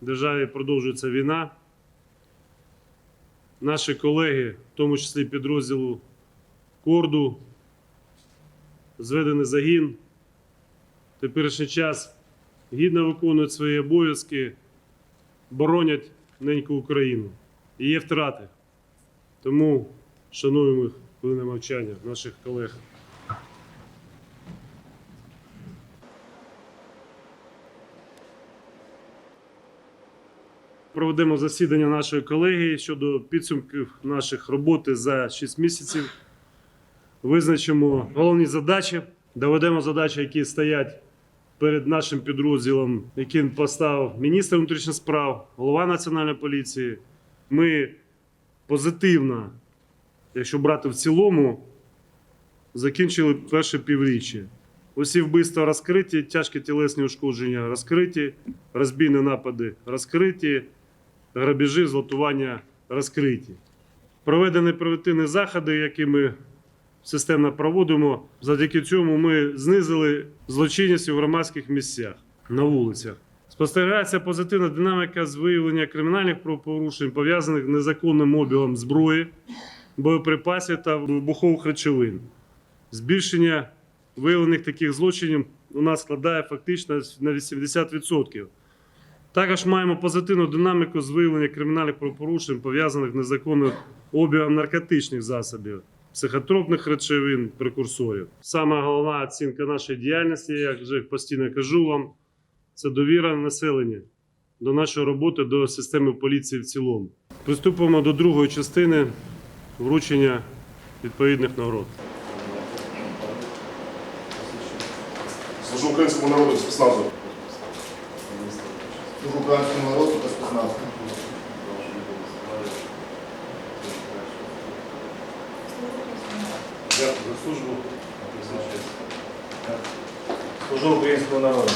державі продовжується війна. Наші колеги, в тому числі підрозділу Корду, зведений загін, в теперішній час гідно виконують свої обов'язки, боронять неньку Україну. І є втрати. Тому шануємо їх хвилини мовчання наших колег. Проведемо засідання нашої колегії щодо підсумків наших роботи за 6 місяців. Визначимо головні задачі, доведемо задачі, які стоять перед нашим підрозділом, який поставив міністр внутрішніх справ, голова національної поліції. Ми позитивно, якщо брати в цілому, закінчили перше півріччя. Усі вбивства розкриті, тяжкі тілесні ушкодження розкриті, розбійні напади розкриті, грабежі, злотування розкриті. Проведені превентивні заходи, які ми системно проводимо. Завдяки цьому ми знизили злочинність у громадських місцях на вулицях. Спостерігається позитивна динаміка з виявлення кримінальних правопорушень, пов'язаних з незаконним обігом зброї, боєприпасів та вибухових речовин. Збільшення виявлених таких злочинів у нас складає фактично на 80%. Також маємо позитивну динаміку з виявлення кримінальних правопорушень, пов'язаних з незаконним обігом наркотичних засобів, психотропних речовин, прекурсорів. Саме головна оцінка нашої діяльності, як вже постійно кажу вам, це довіра населення до нашої роботи, до системи поліції в цілому. Приступимо до другої частини вручення відповідних нагород. Служу українському народу спецназу. Служу українському народу та спецназу. Дякую за службу. Служу українського народу.